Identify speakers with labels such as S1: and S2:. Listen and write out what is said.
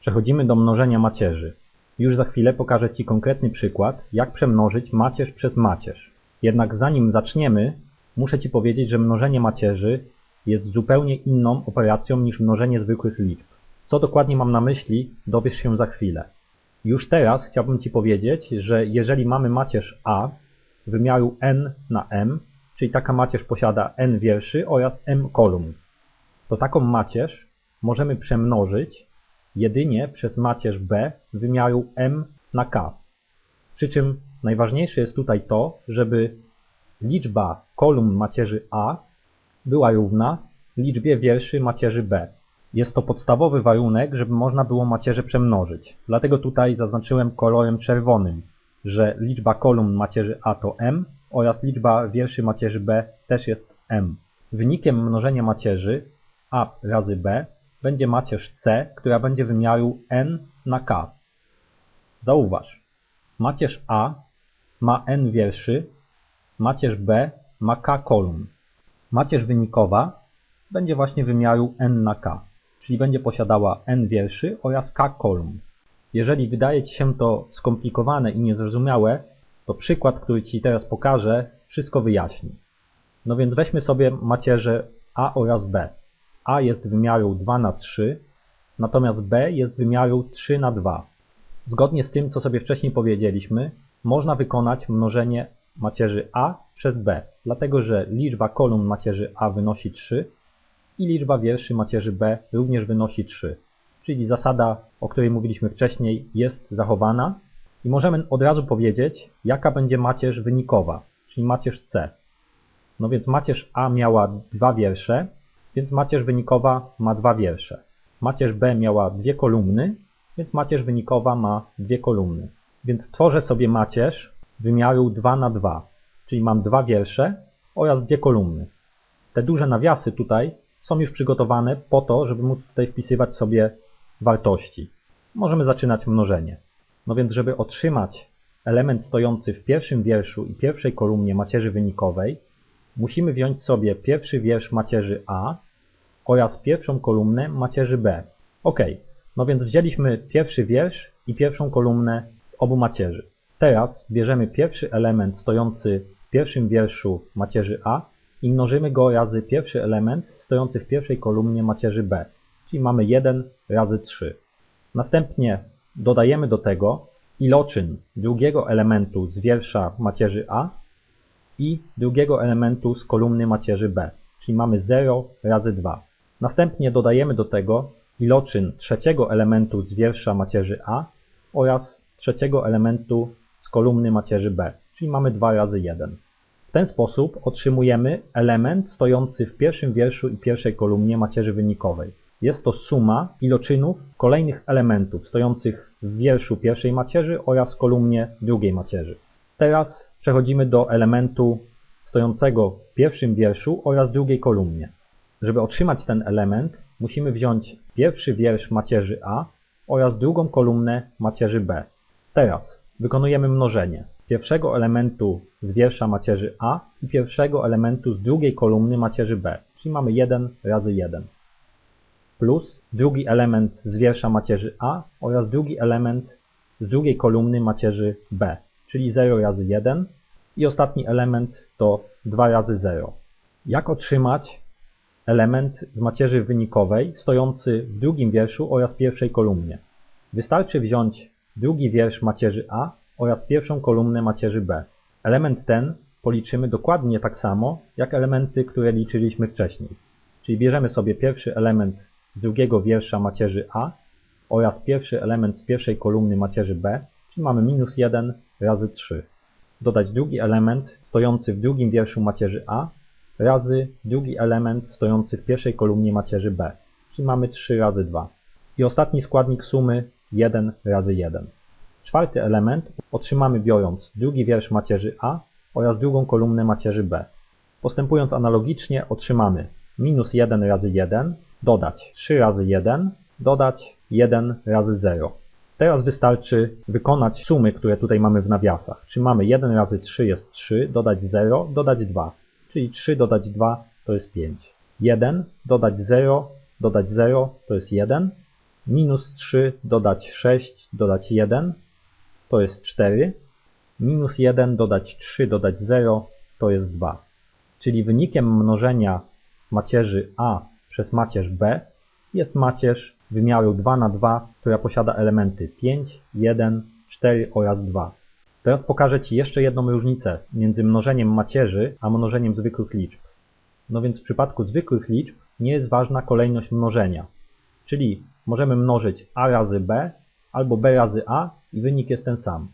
S1: Przechodzimy do mnożenia macierzy. Już za chwilę pokażę Ci konkretny przykład, jak przemnożyć macierz przez macierz. Jednak zanim zaczniemy, muszę Ci powiedzieć, że mnożenie macierzy jest zupełnie inną operacją niż mnożenie zwykłych liczb. Co dokładnie mam na myśli, dowiesz się za chwilę. Już teraz chciałbym Ci powiedzieć, że jeżeli mamy macierz A wymiaru n na m, czyli taka macierz posiada n wierszy oraz m kolumn, to taką macierz możemy przemnożyć jedynie przez macierz b wymiaru m na k. Przy czym najważniejsze jest tutaj to, żeby liczba kolumn macierzy A była równa liczbie wierszy macierzy B. Jest to podstawowy warunek, żeby można było macierze przemnożyć. Dlatego tutaj zaznaczyłem kolorem czerwonym, że liczba kolumn macierzy A to m oraz liczba wierszy macierzy B też jest m. Wynikiem mnożenia macierzy A razy B będzie macierz C, która będzie wymiaru n na k. Zauważ, macierz A ma n wierszy, macierz B ma k kolumn. Macierz wynikowa będzie właśnie wymiaru n na k, czyli będzie posiadała n wierszy oraz k kolumn. Jeżeli wydaje Ci się to skomplikowane i niezrozumiałe, to przykład, który Ci teraz pokażę, wszystko wyjaśni. No więc weźmy sobie macierze A oraz B. A jest wymiaru 2 na 3, natomiast B jest wymiaru 3 na 2. Zgodnie z tym, co sobie wcześniej powiedzieliśmy, można wykonać mnożenie macierzy A przez B, dlatego że liczba kolumn macierzy A wynosi 3 i liczba wierszy macierzy B również wynosi 3. Czyli zasada, o której mówiliśmy wcześniej, jest zachowana i możemy od razu powiedzieć, jaka będzie macierz wynikowa, czyli macierz C. No więc macierz A miała dwa wiersze, więc macierz wynikowa ma dwa wiersze. Macierz B miała dwie kolumny, więc macierz wynikowa ma dwie kolumny. Więc tworzę sobie macierz wymiaru 2 na 2, czyli mam dwa wiersze oraz dwie kolumny. Te duże nawiasy tutaj są już przygotowane po to, żeby móc tutaj wpisywać sobie wartości. Możemy zaczynać mnożenie. No więc, żeby otrzymać element stojący w pierwszym wierszu i pierwszej kolumnie macierzy wynikowej, musimy wziąć sobie pierwszy wiersz macierzy A oraz pierwszą kolumnę macierzy B. Ok, no więc wzięliśmy pierwszy wiersz i pierwszą kolumnę z obu macierzy. Teraz bierzemy pierwszy element stojący w pierwszym wierszu macierzy A i mnożymy go razy pierwszy element stojący w pierwszej kolumnie macierzy B, czyli mamy 1 razy 3. Następnie dodajemy do tego iloczyn drugiego elementu z wiersza macierzy A i drugiego elementu z kolumny macierzy B, czyli mamy 0 razy 2. Następnie dodajemy do tego iloczyn trzeciego elementu z wiersza macierzy A oraz trzeciego elementu z kolumny macierzy B, czyli mamy 2 razy 1. W ten sposób otrzymujemy element stojący w pierwszym wierszu i pierwszej kolumnie macierzy wynikowej. Jest to suma iloczynów kolejnych elementów stojących w wierszu pierwszej macierzy oraz kolumnie drugiej macierzy. Teraz przechodzimy do elementu stojącego w pierwszym wierszu oraz drugiej kolumnie. Żeby otrzymać ten element, musimy wziąć pierwszy wiersz macierzy A oraz drugą kolumnę macierzy B. Teraz wykonujemy mnożenie pierwszego elementu z wiersza macierzy A i pierwszego elementu z drugiej kolumny macierzy B, czyli mamy 1 razy 1 plus drugi element z wiersza macierzy A oraz drugi element z drugiej kolumny macierzy B, czyli 0 razy 1 i ostatni element to 2 razy 0. Jak otrzymać element z macierzy wynikowej stojący w drugim wierszu oraz pierwszej kolumnie? Wystarczy wziąć drugi wiersz macierzy A oraz pierwszą kolumnę macierzy B. Element ten policzymy dokładnie tak samo jak elementy, które liczyliśmy wcześniej. Czyli bierzemy sobie pierwszy element z drugiego wiersza macierzy A oraz pierwszy element z pierwszej kolumny macierzy B, czyli mamy minus 1 razy 3. Dodać drugi element stojący w drugim wierszu macierzy A razy drugi element stojący w pierwszej kolumnie macierzy B, czyli mamy 3 razy 2. I ostatni składnik sumy 1 razy 1. Czwarty element otrzymamy biorąc drugi wiersz macierzy A oraz drugą kolumnę macierzy B. Postępując analogicznie otrzymamy minus 1 razy 1 dodać 3 razy 1, dodać 1 razy 0. Teraz wystarczy wykonać sumy, które tutaj mamy w nawiasach. Czyli mamy 1 razy 3 jest 3, dodać 0, dodać 2. Czyli 3 dodać 2 to jest 5. 1 dodać 0, dodać 0 to jest 1. Minus 3 dodać 6 dodać 1 to jest 4. Minus 1 dodać 3 dodać 0 to jest 2. Czyli wynikiem mnożenia macierzy A przez macierz B jest macierz wymiaru 2 na 2, która posiada elementy 5, 1, 4 oraz 2. Teraz pokażę Ci jeszcze jedną różnicę między mnożeniem macierzy a mnożeniem zwykłych liczb. No więc w przypadku zwykłych liczb nie jest ważna kolejność mnożenia. Czyli możemy mnożyć a razy b albo b razy a i wynik jest ten sam.